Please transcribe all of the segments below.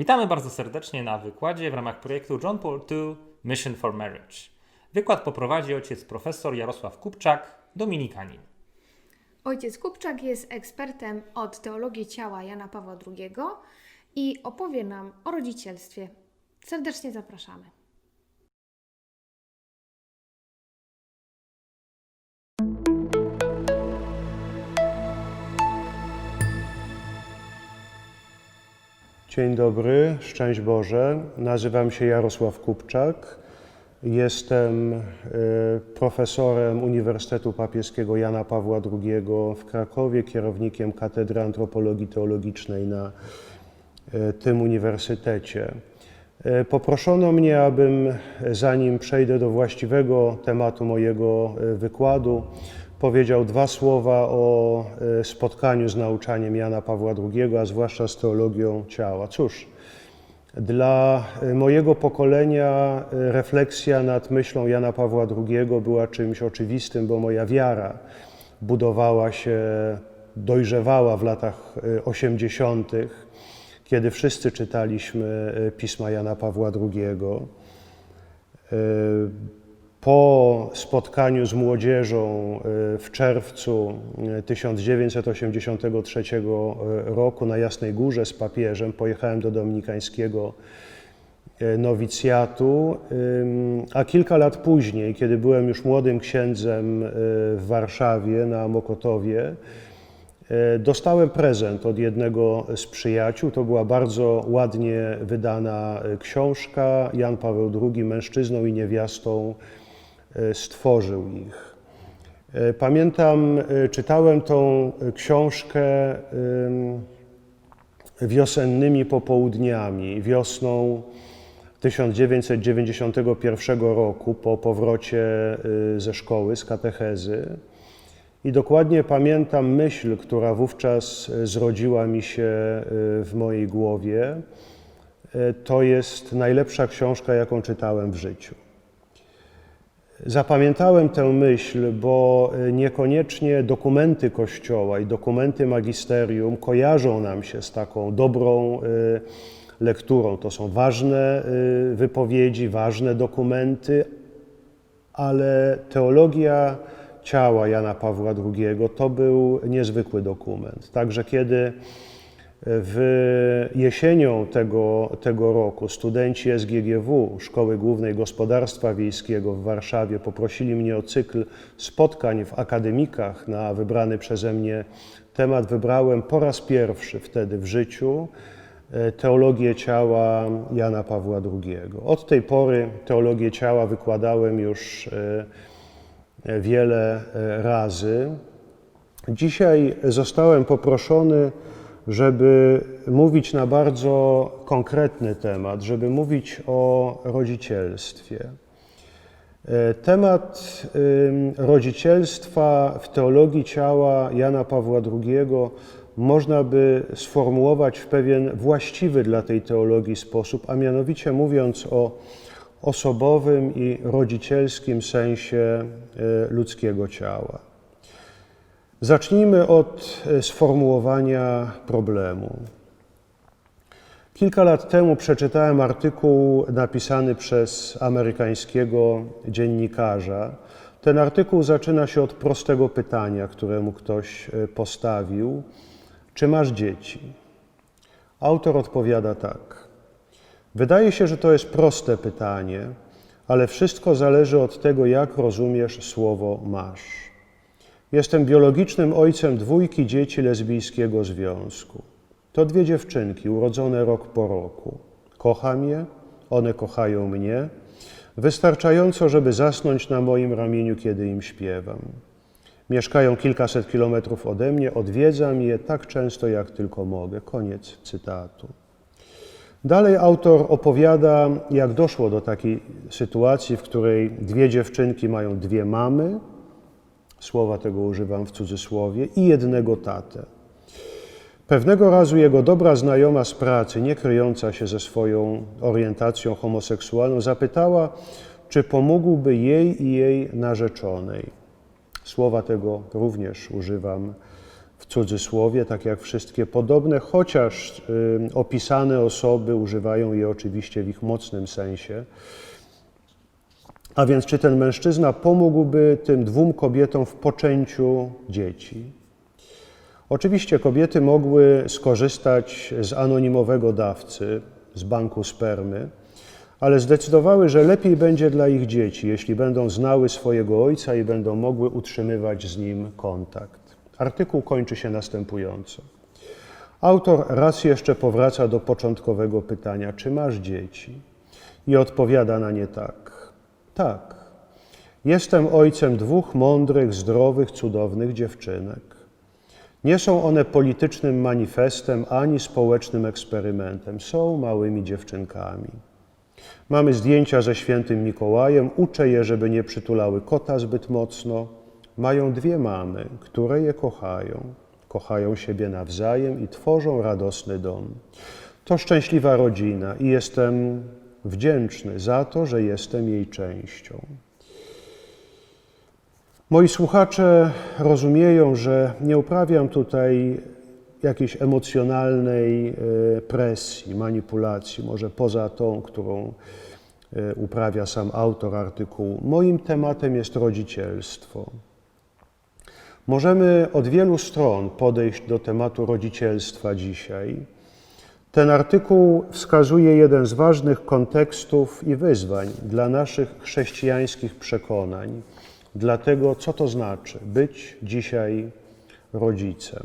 Witamy bardzo serdecznie na wykładzie w ramach projektu John Paul II Mission for Marriage. Wykład poprowadzi ojciec profesor Jarosław Kupczak, dominikanin. Ojciec Kupczak jest ekspertem od teologii ciała Jana Pawła II i opowie nam o rodzicielstwie. Serdecznie zapraszamy. Dzień dobry, szczęść Boże. Nazywam się Jarosław Kupczak. Jestem e, profesorem Uniwersytetu Papieskiego Jana Pawła II w Krakowie, kierownikiem Katedry Antropologii Teologicznej na e, tym uniwersytecie. E, Poproszono mnie, abym zanim przejdę do właściwego tematu mojego wykładu, powiedział dwa słowa o e, spotkaniu z nauczaniem Jana Pawła II, a zwłaszcza z teologią ciała. Cóż, dla e, mojego pokolenia e, refleksja nad myślą Jana Pawła II była czymś oczywistym, bo moja wiara budowała się, dojrzewała w latach e, 80., kiedy wszyscy czytaliśmy pisma Jana Pawła II. Po spotkaniu z młodzieżą e, w czerwcu e, 1983 roku na Jasnej Górze z papieżem pojechałem do dominikańskiego nowicjatu, a kilka lat później, kiedy byłem już młodym księdzem w Warszawie na Mokotowie, dostałem prezent od jednego z przyjaciół. To była bardzo ładnie wydana książka. Jan Paweł II, mężczyzną i niewiastą, stworzył ich. E, Pamiętam, e, czytałem tą e, książkę ym, wiosennymi popołudniami, wiosną 1991 roku po powrocie y, ze szkoły, z katechezy. I dokładnie pamiętam myśl, która wówczas zrodziła mi się w mojej głowie. To jest najlepsza książka, jaką czytałem w życiu. Zapamiętałem tę myśl, bo y, niekoniecznie dokumenty Kościoła i dokumenty magisterium kojarzą nam się z taką dobrą y, lekturą. To są ważne y, wypowiedzi, ważne dokumenty, ale teologia ciała Jana Pawła II to był niezwykły dokument. Także kiedy w jesienią tego, tego roku studenci SGGW, Szkoły Głównej Gospodarstwa Wiejskiego w Warszawie, poprosili mnie o cykl spotkań w akademikach na wybrany przeze mnie temat. Wybrałem po raz pierwszy wtedy w życiu e, teologię ciała Jana Pawła II. Od tej pory teologię ciała wykładałem już e, wiele e, razy. Dzisiaj zostałem poproszony, żeby mówić na bardzo konkretny temat, żeby mówić o rodzicielstwie. E, Temat rodzicielstwa w teologii ciała Jana Pawła II można by sformułować w pewien właściwy dla tej teologii sposób, a mianowicie mówiąc o osobowym i rodzicielskim sensie e, ludzkiego ciała. Zacznijmy od e, sformułowania problemu. Kilka lat temu przeczytałem artykuł napisany przez amerykańskiego dziennikarza. Ten artykuł zaczyna się od prostego pytania, któremu ktoś e, postawił: Czy masz dzieci? Autor odpowiada tak. Wydaje się, że to jest proste pytanie, ale wszystko zależy od tego, jak rozumiesz słowo masz. Jestem biologicznym ojcem dwójki dzieci lesbijskiego związku. To dwie dziewczynki urodzone rok po roku. Kocham je, one kochają mnie, wystarczająco, żeby zasnąć na moim ramieniu, kiedy im śpiewam. Mieszkają kilkaset kilometrów ode mnie, odwiedzam je tak często, jak tylko mogę. Koniec cytatu. Dalej autor opowiada, jak doszło do takiej sytuacji, w której dwie dziewczynki mają dwie mamy, słowa tego używam w cudzysłowie, i jednego tatę. Pewnego razu jego dobra znajoma z pracy, nie kryjąca się ze swoją orientacją homoseksualną, zapytała, czy pomógłby jej i jej narzeczonej. Słowa tego również używam w cudzysłowie, tak jak wszystkie podobne, chociaż y, opisane osoby używają je oczywiście w ich mocnym sensie. A więc czy ten mężczyzna pomógłby tym dwóm kobietom w poczęciu dzieci? Oczywiście kobiety mogły skorzystać z anonimowego dawcy, z banku spermy, ale zdecydowały, że lepiej będzie dla ich dzieci, jeśli będą znały swojego ojca i będą mogły utrzymywać z nim kontakt. Artykuł kończy się następująco. Autor raz jeszcze powraca do początkowego pytania: czy masz dzieci? I odpowiada na nie tak. Tak. Jestem ojcem dwóch mądrych, zdrowych, cudownych dziewczynek. Nie są one politycznym manifestem ani społecznym eksperymentem. Są małymi dziewczynkami. Mamy zdjęcia ze świętym Mikołajem, uczę je, żeby nie przytulały kota zbyt mocno. Mają dwie mamy, które je kochają. Kochają siebie nawzajem i tworzą radosny dom. To szczęśliwa rodzina i jestem wdzięczny za to, że jestem jej częścią. Moi słuchacze rozumieją, że nie uprawiam tutaj jakiejś emocjonalnej e, presji, manipulacji, może poza tą, którą e, uprawia sam autor artykułu. Moim tematem jest rodzicielstwo. Możemy od wielu stron podejść do tematu rodzicielstwa dzisiaj. Ten artykuł wskazuje jeden z ważnych kontekstów i wyzwań dla naszych chrześcijańskich przekonań, dla tego, co to znaczy być dzisiaj rodzicem.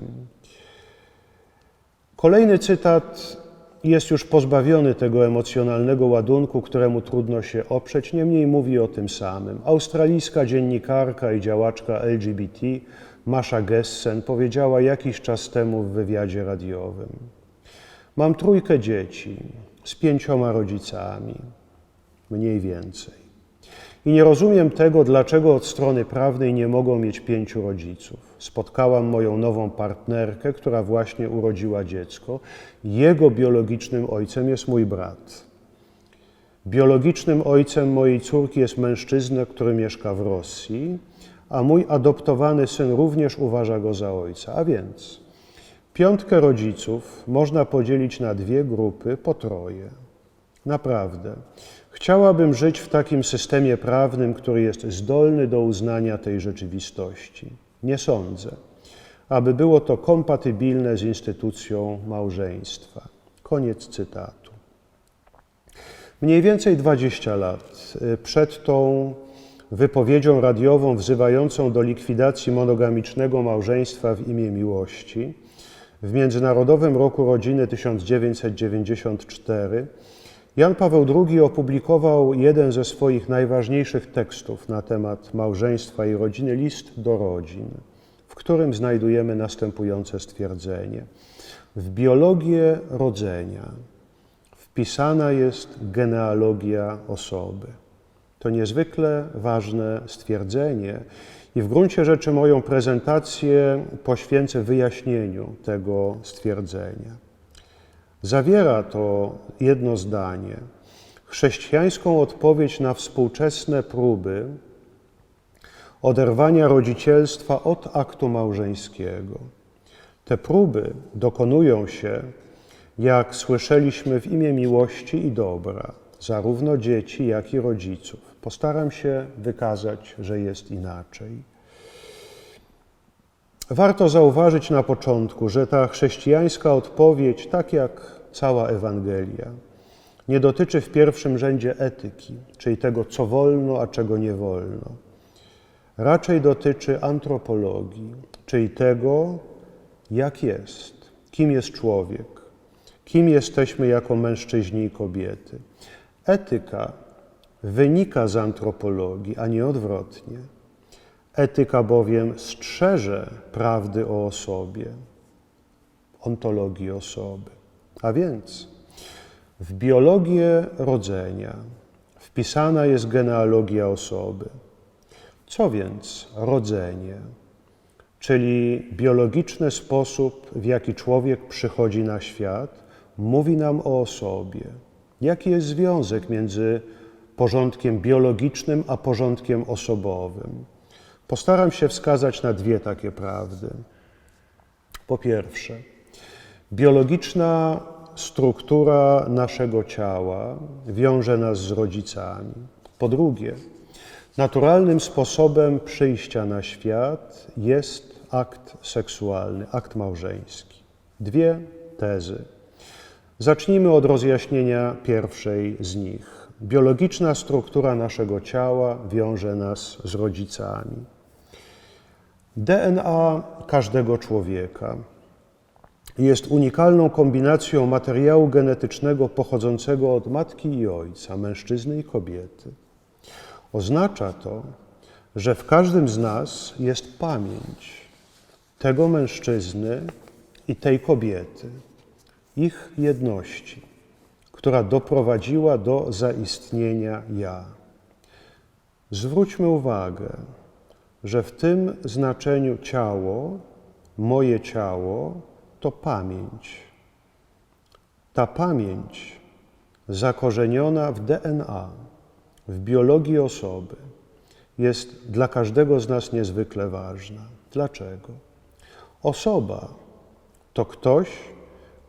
Kolejny cytat jest już pozbawiony tego emocjonalnego ładunku, któremu trudno się oprzeć, niemniej mówi o tym samym. Australijska dziennikarka i działaczka LGBT Masha Gessen powiedziała jakiś czas temu w wywiadzie radiowym: Mam trójkę dzieci z pięcioma rodzicami, mniej więcej. I nie rozumiem tego, dlaczego od strony prawnej nie mogą mieć pięciu rodziców. Spotkałam moją nową partnerkę, która właśnie urodziła dziecko. Jego biologicznym ojcem jest mój brat. Biologicznym ojcem mojej córki jest mężczyzna, który mieszka w Rosji, a mój adoptowany syn również uważa go za ojca. A więc piątkę rodziców można podzielić na dwie grupy po troje. Naprawdę. Chciałabym żyć w takim systemie prawnym, który jest zdolny do uznania tej rzeczywistości. Nie sądzę, aby było to kompatybilne z instytucją małżeństwa. Koniec cytatu. Mniej więcej 20 lat y, przed tą wypowiedzią radiową wzywającą do likwidacji monogamicznego małżeństwa w imię miłości, w Międzynarodowym Roku Rodziny 1994 Jan Paweł II opublikował jeden ze swoich najważniejszych tekstów na temat małżeństwa i rodziny, list do rodzin, w którym znajdujemy następujące stwierdzenie. W biologię rodzenia wpisana jest genealogia osoby. To niezwykle ważne stwierdzenie i w gruncie rzeczy moją prezentację poświęcę wyjaśnieniu tego stwierdzenia. Zawiera to jedno zdanie chrześcijańską odpowiedź na współczesne próby oderwania rodzicielstwa od aktu małżeńskiego. Te próby dokonują się, jak słyszeliśmy, w imię miłości i dobra, zarówno dzieci, jak i rodziców. Postaram się wykazać, że jest inaczej. Warto zauważyć na początku, że ta chrześcijańska odpowiedź, tak jak cała Ewangelia, nie dotyczy w pierwszym rzędzie etyki, czyli tego, co wolno, a czego nie wolno. Raczej dotyczy antropologii, czyli tego, jak jest, kim jest człowiek, kim jesteśmy jako mężczyźni i kobiety. Etyka wynika z antropologii, a nie odwrotnie. Etyka bowiem strzeże prawdy o osobie, ontologii osoby. A więc w biologię rodzenia wpisana jest genealogia osoby. Co więc rodzenie? Czyli biologiczny sposób, w jaki człowiek przychodzi na świat, mówi nam o osobie. Jaki jest związek między porządkiem biologicznym a porządkiem osobowym? Postaram się wskazać na dwie takie prawdy. Po pierwsze, biologiczna struktura naszego ciała wiąże nas z rodzicami. Po drugie, naturalnym sposobem przyjścia na świat jest akt seksualny, akt małżeński. Dwie tezy. Zacznijmy od rozjaśnienia pierwszej z nich. Biologiczna struktura naszego ciała wiąże nas z rodzicami. DNA każdego człowieka jest unikalną kombinacją materiału genetycznego pochodzącego od matki i ojca, mężczyzny i kobiety. Oznacza to, że w każdym z nas jest pamięć tego mężczyzny i tej kobiety, ich jedności, która doprowadziła do zaistnienia ja. Zwróćmy uwagę, że w tym znaczeniu ciało, moje ciało, to pamięć. Ta pamięć zakorzeniona w DNA, w biologii osoby, jest dla każdego z nas niezwykle ważna. Dlaczego? Osoba to ktoś,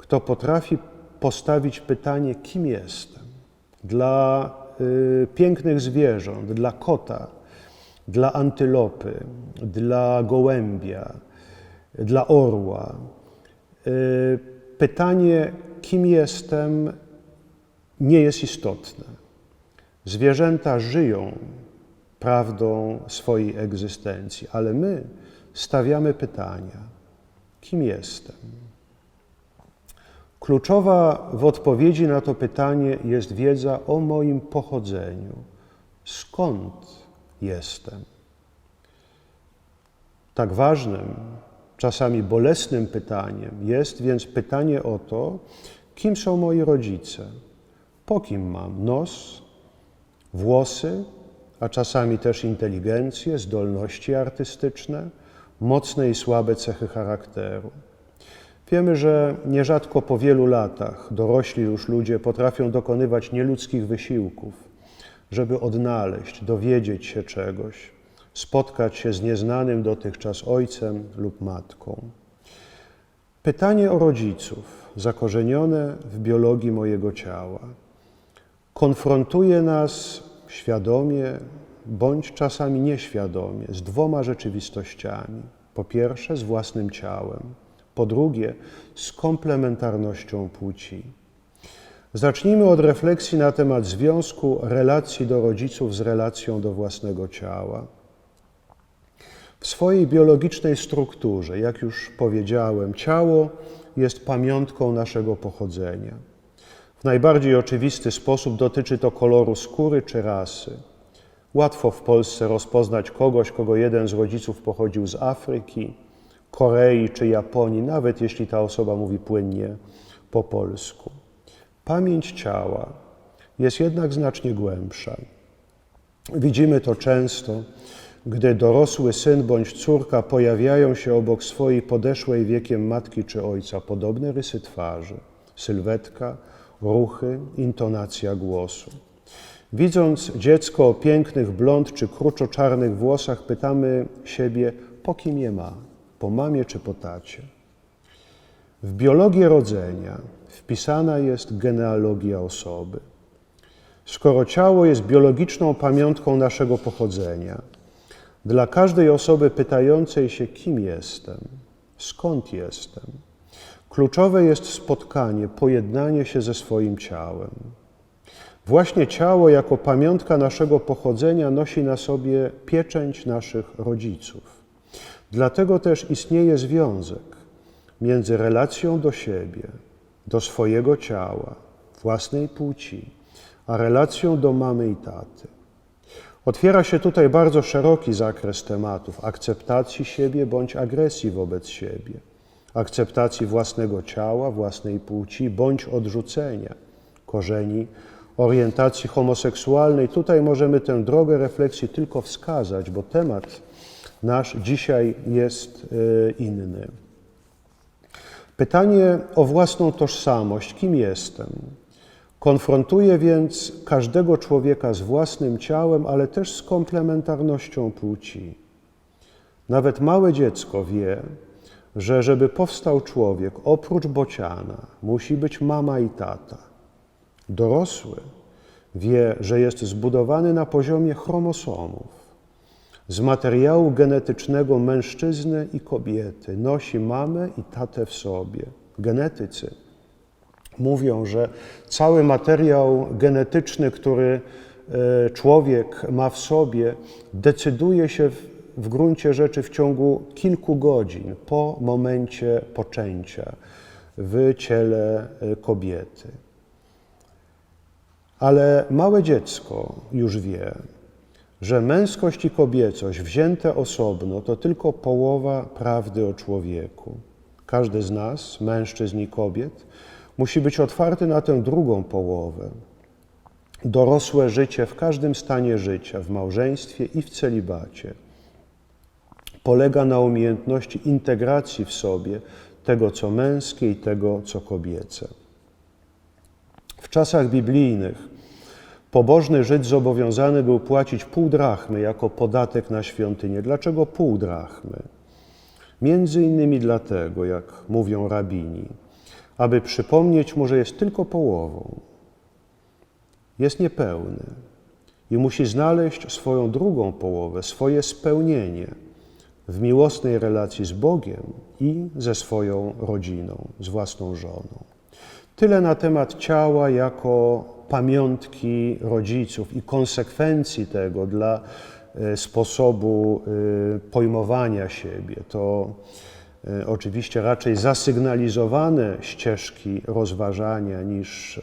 kto potrafi postawić pytanie, kim jestem. Dla y, pięknych zwierząt, dla kota, dla antylopy, dla gołębia, dla orła. Y, pytanie, kim jestem, nie jest istotne. Zwierzęta żyją prawdą swojej egzystencji, ale my stawiamy pytania: kim jestem? Kluczowa w odpowiedzi na to pytanie jest wiedza o moim pochodzeniu. Skąd jestem? Tak ważnym, czasami bolesnym pytaniem jest więc pytanie o to, kim są moi rodzice, po kim mam nos, włosy, a czasami też inteligencję, zdolności artystyczne, mocne i słabe cechy charakteru. Wiemy, że nierzadko po wielu latach dorośli już ludzie potrafią dokonywać nieludzkich wysiłków, żeby odnaleźć, dowiedzieć się czegoś, spotkać się z nieznanym dotychczas ojcem lub matką. Pytanie o rodziców, zakorzenione w biologii mojego ciała, konfrontuje nas świadomie bądź czasami nieświadomie z dwoma rzeczywistościami. Po pierwsze, z własnym ciałem, po drugie, z komplementarnością płci. Zacznijmy od refleksji na temat związku relacji do rodziców z relacją do własnego ciała. W swojej biologicznej strukturze, jak już powiedziałem, ciało jest pamiątką naszego pochodzenia. W najbardziej oczywisty sposób dotyczy to koloru skóry czy rasy. Łatwo w Polsce rozpoznać kogoś, kogo jeden z rodziców pochodził z Afryki, Korei czy Japonii, nawet jeśli ta osoba mówi płynnie po polsku. Pamięć ciała jest jednak znacznie głębsza. Widzimy to często, gdy dorosły syn bądź córka pojawiają się obok swojej podeszłej wiekiem matki czy ojca, podobne rysy twarzy, sylwetka, ruchy, intonacja głosu. Widząc dziecko o pięknych blond czy kruczo-czarnych włosach, pytamy siebie, po kim je ma, po mamie czy po tacie. W biologię rodzenia wpisana jest genealogia osoby. Skoro ciało jest biologiczną pamiątką naszego pochodzenia, dla każdej osoby pytającej się, kim jestem, skąd jestem, kluczowe jest spotkanie, pojednanie się ze swoim ciałem. Właśnie ciało, jako pamiątka naszego pochodzenia, nosi na sobie pieczęć naszych rodziców. Dlatego też istnieje związek między relacją do siebie, do swojego ciała, własnej płci, a relacją do mamy i taty. Otwiera się tutaj bardzo szeroki zakres tematów akceptacji siebie bądź agresji wobec siebie, akceptacji własnego ciała, własnej płci bądź odrzucenia korzeni orientacji homoseksualnej. Tutaj możemy tę drogę refleksji tylko wskazać, bo temat nasz dzisiaj jest y, inny. Pytanie o własną tożsamość, kim jestem, konfrontuje więc każdego człowieka z własnym ciałem, ale też z komplementarnością płci. Nawet małe dziecko wie, że żeby powstał człowiek, oprócz bociana, musi być mama i tata. Dorosły wie, że jest zbudowany na poziomie chromosomów. Z materiału genetycznego mężczyzny i kobiety nosi mamę i tatę w sobie. Genetycy mówią, że cały materiał genetyczny, który e, człowiek ma w sobie, decyduje się w, gruncie rzeczy w ciągu kilku godzin po momencie poczęcia w ciele e, kobiety. Ale małe dziecko już wie, że męskość i kobiecość wzięte osobno to tylko połowa prawdy o człowieku. Każdy z nas, mężczyzn i kobiet, musi być otwarty na tę drugą połowę. Dorosłe życie w każdym stanie życia, w małżeństwie i w celibacie, polega na umiejętności integracji w sobie tego, co męskie i tego, co kobiece. W czasach biblijnych pobożny Żyd zobowiązany był płacić pół drachmy jako podatek na świątynię. Dlaczego pół drachmy? Między innymi dlatego, jak mówią rabini, aby przypomnieć mu, że jest tylko połową. Jest niepełny i musi znaleźć swoją drugą połowę, swoje spełnienie w miłosnej relacji z Bogiem i ze swoją rodziną, z własną żoną. Tyle na temat ciała jako pamiątki rodziców i konsekwencji tego dla e, sposobu e, pojmowania siebie. To e, oczywiście raczej zasygnalizowane ścieżki rozważania niż,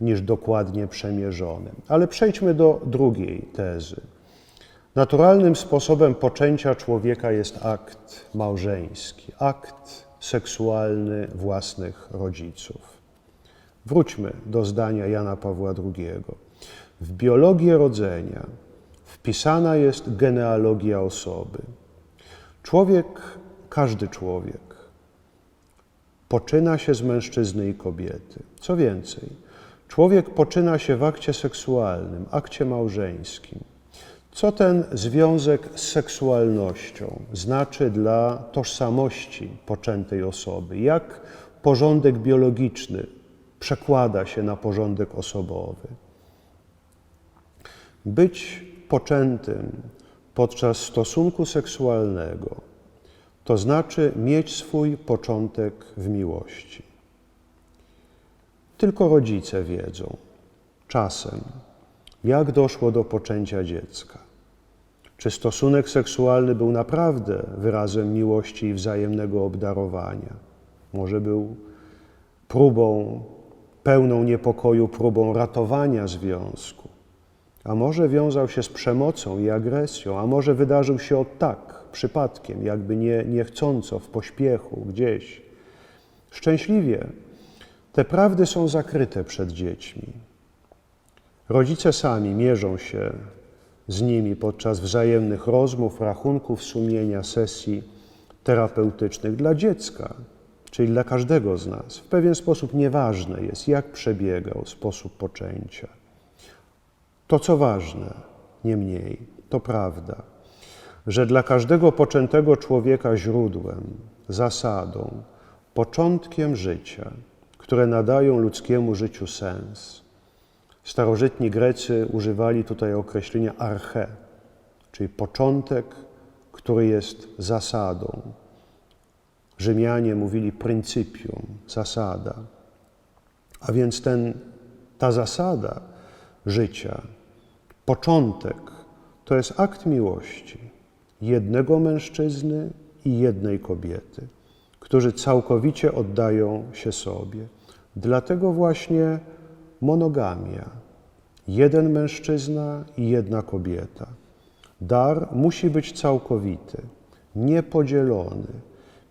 niż dokładnie przemierzone. Ale przejdźmy do drugiej tezy. Naturalnym sposobem poczęcia człowieka jest akt małżeński, akt seksualny własnych rodziców. Wróćmy do zdania Jana Pawła II. W biologię rodzenia wpisana jest genealogia osoby. Człowiek, każdy człowiek, poczyna się z mężczyzny i kobiety. Co więcej, człowiek poczyna się w akcie seksualnym, akcie małżeńskim. Co ten związek z seksualnością znaczy dla tożsamości poczętej osoby? Jak porządek biologiczny przekłada się na porządek osobowy? Być poczętym podczas stosunku seksualnego to znaczy mieć swój początek w miłości. Tylko rodzice wiedzą czasem, jak doszło do poczęcia dziecka. Czy stosunek seksualny był naprawdę wyrazem miłości i wzajemnego obdarowania? Może był próbą, pełną niepokoju, próbą ratowania związku, a może wiązał się z przemocą i agresją, a może wydarzył się od tak, przypadkiem, jakby nie, niechcąco, w pośpiechu, gdzieś. Szczęśliwie te prawdy są zakryte przed dziećmi. Rodzice sami mierzą się z nimi podczas wzajemnych rozmów, rachunków sumienia, sesji terapeutycznych dla dziecka, czyli dla każdego z nas. W pewien sposób nieważne jest, jak przebiegał sposób poczęcia. To, co ważne, niemniej, to prawda, że dla każdego poczętego człowieka źródłem, zasadą, początkiem życia, które nadają ludzkiemu życiu sens, Starożytni Grecy używali tutaj określenia arche, czyli początek, który jest zasadą. Rzymianie mówili principium, zasada. A więc ten, ta zasada życia, początek, to jest akt miłości jednego mężczyzny i jednej kobiety, którzy całkowicie oddają się sobie. Dlatego właśnie monogamia. Jeden mężczyzna i jedna kobieta. Dar musi być całkowity, niepodzielony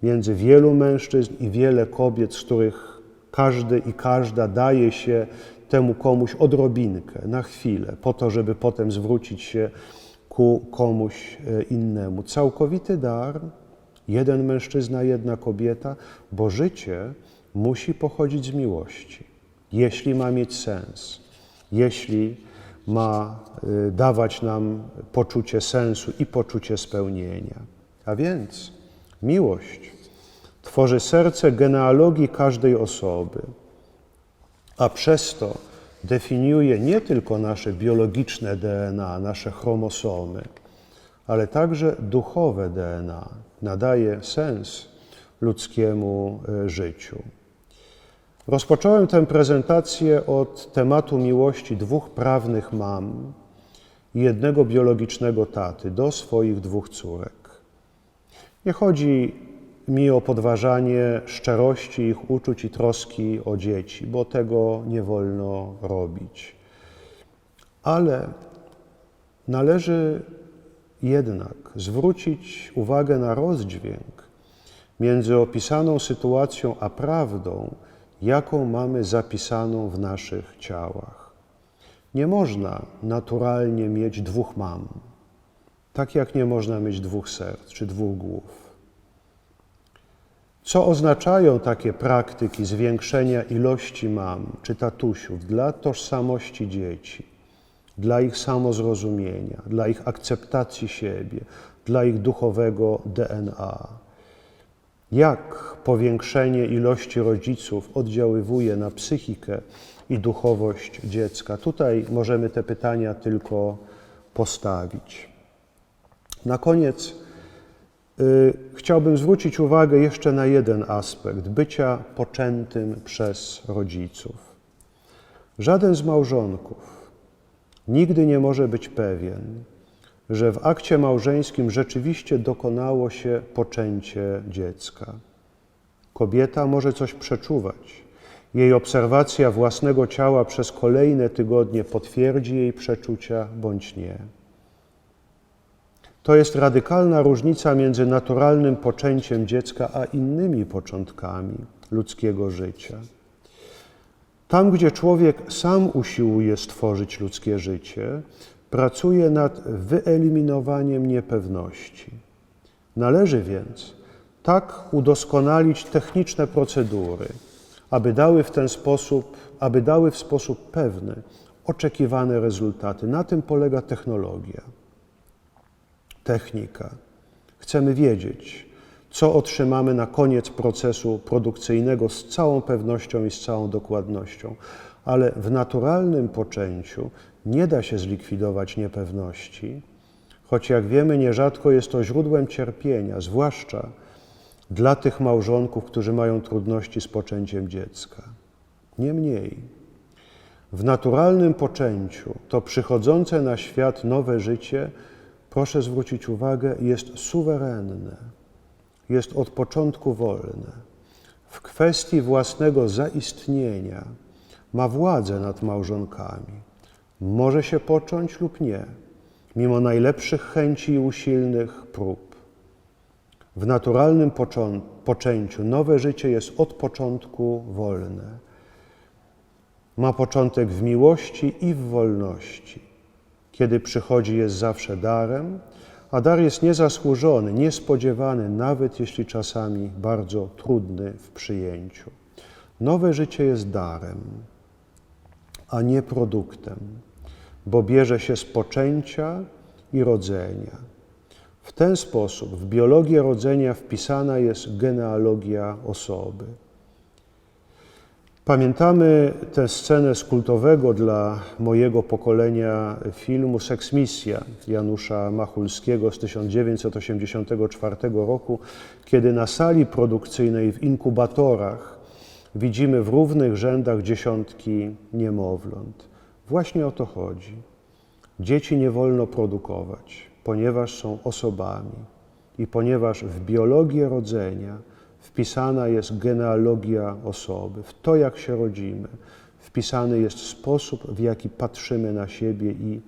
między wielu mężczyzn i wiele kobiet, z których każdy i każda daje się temu komuś odrobinkę, na chwilę, po to, żeby potem zwrócić się ku komuś e, innemu. Całkowity dar, jeden mężczyzna, jedna kobieta, bo życie musi pochodzić z miłości jeśli ma mieć sens, jeśli ma y, dawać nam poczucie sensu i poczucie spełnienia. A więc miłość tworzy serce genealogii każdej osoby, a przez to definiuje nie tylko nasze biologiczne DNA, nasze chromosomy, ale także duchowe DNA, nadaje sens ludzkiemu e, życiu. Rozpocząłem tę prezentację od tematu miłości dwóch prawnych mam i jednego biologicznego taty do swoich dwóch córek. Nie chodzi mi o podważanie szczerości ich uczuć i troski o dzieci, bo tego nie wolno robić. Ale należy jednak zwrócić uwagę na rozdźwięk między opisaną sytuacją a prawdą, jaką mamy zapisaną w naszych ciałach. Nie można naturalnie mieć dwóch mam, tak jak nie można mieć dwóch serc czy dwóch głów. Co oznaczają takie praktyki zwiększenia ilości mam czy tatusiów dla tożsamości dzieci, dla ich samozrozumienia, dla ich akceptacji siebie, dla ich duchowego DNA? Jak powiększenie ilości rodziców oddziaływuje na psychikę i duchowość dziecka? Tutaj możemy te pytania tylko postawić. Na koniec y, chciałbym zwrócić uwagę jeszcze na jeden aspekt bycia poczętym przez rodziców. Żaden z małżonków nigdy nie może być pewien, że w akcie małżeńskim rzeczywiście dokonało się poczęcie dziecka. Kobieta może coś przeczuwać. Jej obserwacja własnego ciała przez kolejne tygodnie potwierdzi jej przeczucia bądź nie. To jest radykalna różnica między naturalnym poczęciem dziecka a innymi początkami ludzkiego życia. Tam, gdzie człowiek sam usiłuje stworzyć ludzkie życie, pracuje nad wyeliminowaniem niepewności. Należy więc tak udoskonalić techniczne procedury, aby dały w ten sposób, aby dały w sposób pewny oczekiwane rezultaty. Na tym polega technologia, technika. Chcemy wiedzieć, co otrzymamy na koniec procesu produkcyjnego z całą pewnością i z całą dokładnością, ale w naturalnym poczęciu nie da się zlikwidować niepewności, choć jak wiemy, nierzadko jest to źródłem cierpienia, zwłaszcza dla tych małżonków, którzy mają trudności z poczęciem dziecka. Niemniej, w naturalnym poczęciu to przychodzące na świat nowe życie, proszę zwrócić uwagę, jest suwerenne, jest od początku wolne. W kwestii własnego zaistnienia ma władzę nad małżonkami. Może się począć lub nie, mimo najlepszych chęci i usilnych prób. W naturalnym poczęciu nowe życie jest od początku wolne. Ma początek w miłości i w wolności. Kiedy przychodzi, jest zawsze darem, a dar jest niezasłużony, niespodziewany, nawet jeśli czasami bardzo trudny w przyjęciu. Nowe życie jest darem, a nie produktem, bo bierze się z poczęcia i rodzenia. W ten sposób w biologię rodzenia wpisana jest genealogia osoby. Pamiętamy tę scenę z kultowego dla mojego pokolenia filmu Seksmisja Janusza Machulskiego z 1984 roku, kiedy na sali produkcyjnej w inkubatorach widzimy w równych rzędach dziesiątki niemowląt. Właśnie o to chodzi. Dzieci nie wolno produkować, ponieważ są osobami i ponieważ w biologię rodzenia wpisana jest genealogia osoby, w to, jak się rodzimy, wpisany jest sposób, w jaki patrzymy na siebie i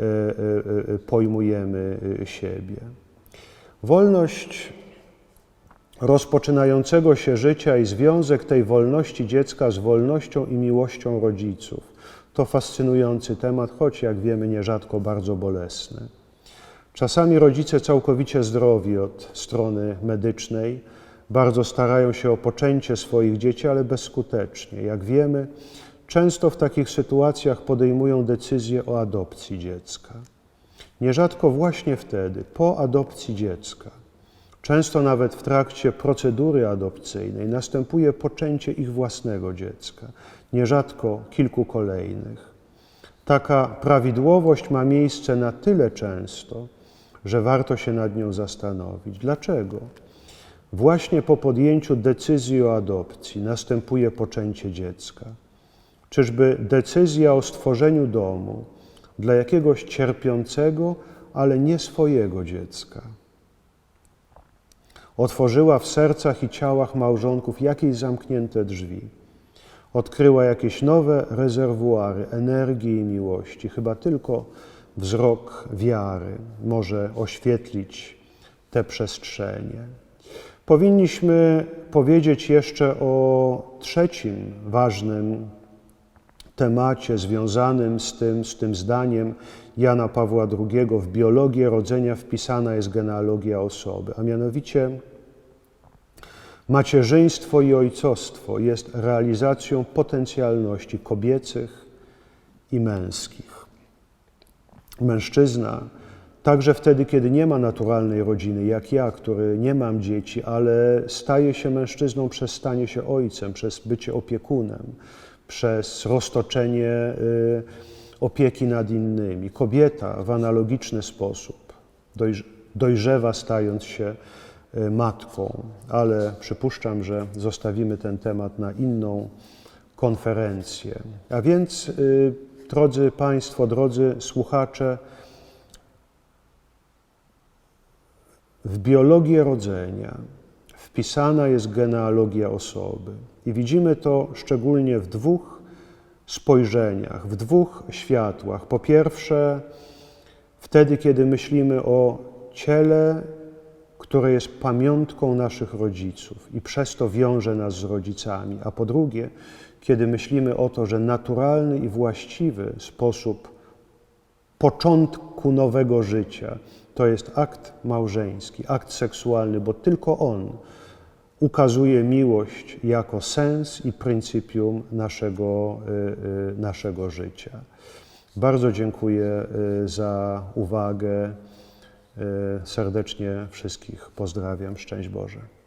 e, e, e, pojmujemy siebie. Wolność rozpoczynającego się życia i związek tej wolności dziecka z wolnością i miłością rodziców to fascynujący temat, choć jak wiemy, nierzadko bardzo bolesny. Czasami rodzice całkowicie zdrowi od strony medycznej bardzo starają się o poczęcie swoich dzieci, ale bezskutecznie. Jak wiemy, często w takich sytuacjach podejmują decyzję o adopcji dziecka. Nierzadko właśnie wtedy, po adopcji dziecka, Często nawet w trakcie procedury adopcyjnej następuje poczęcie ich własnego dziecka, nierzadko kilku kolejnych. Taka prawidłowość ma miejsce na tyle często, że warto się nad nią zastanowić. Dlaczego? Właśnie po podjęciu decyzji o adopcji następuje poczęcie dziecka. Czyżby decyzja o stworzeniu domu dla jakiegoś cierpiącego, ale nie swojego dziecka otworzyła w sercach i ciałach małżonków jakieś zamknięte drzwi, odkryła jakieś nowe rezerwuary energii i miłości. Chyba tylko wzrok wiary może oświetlić te przestrzenie. Powinniśmy powiedzieć jeszcze o trzecim ważnym temacie związanym z tym, z tym zdaniem Jana Pawła II w biologię rodzenia wpisana jest genealogia osoby, a mianowicie macierzyństwo i ojcostwo jest realizacją potencjalności kobiecych i męskich. Mężczyzna, także wtedy, kiedy nie ma naturalnej rodziny, jak ja, który nie mam dzieci, ale staje się mężczyzną przez stanie się ojcem, przez bycie opiekunem, przez roztoczenie y, opieki nad innymi. Kobieta w analogiczny sposób dojrz- dojrzewa, stając się y, matką, ale przypuszczam, że zostawimy ten temat na inną konferencję. A więc, y, drodzy Państwo, drodzy słuchacze, w biologię rodzenia wpisana jest genealogia osoby. I widzimy to szczególnie w dwóch spojrzeniach, w dwóch światłach. Po pierwsze, wtedy, kiedy myślimy o ciele, które jest pamiątką naszych rodziców i przez to wiąże nas z rodzicami, a po drugie, kiedy myślimy o to, że naturalny i właściwy sposób początku nowego życia to jest akt małżeński, akt seksualny, bo tylko on ukazuje miłość jako sens i pryncypium naszego, y, y, naszego życia. Bardzo dziękuję y, za uwagę. Serdecznie wszystkich pozdrawiam. Szczęść Boże.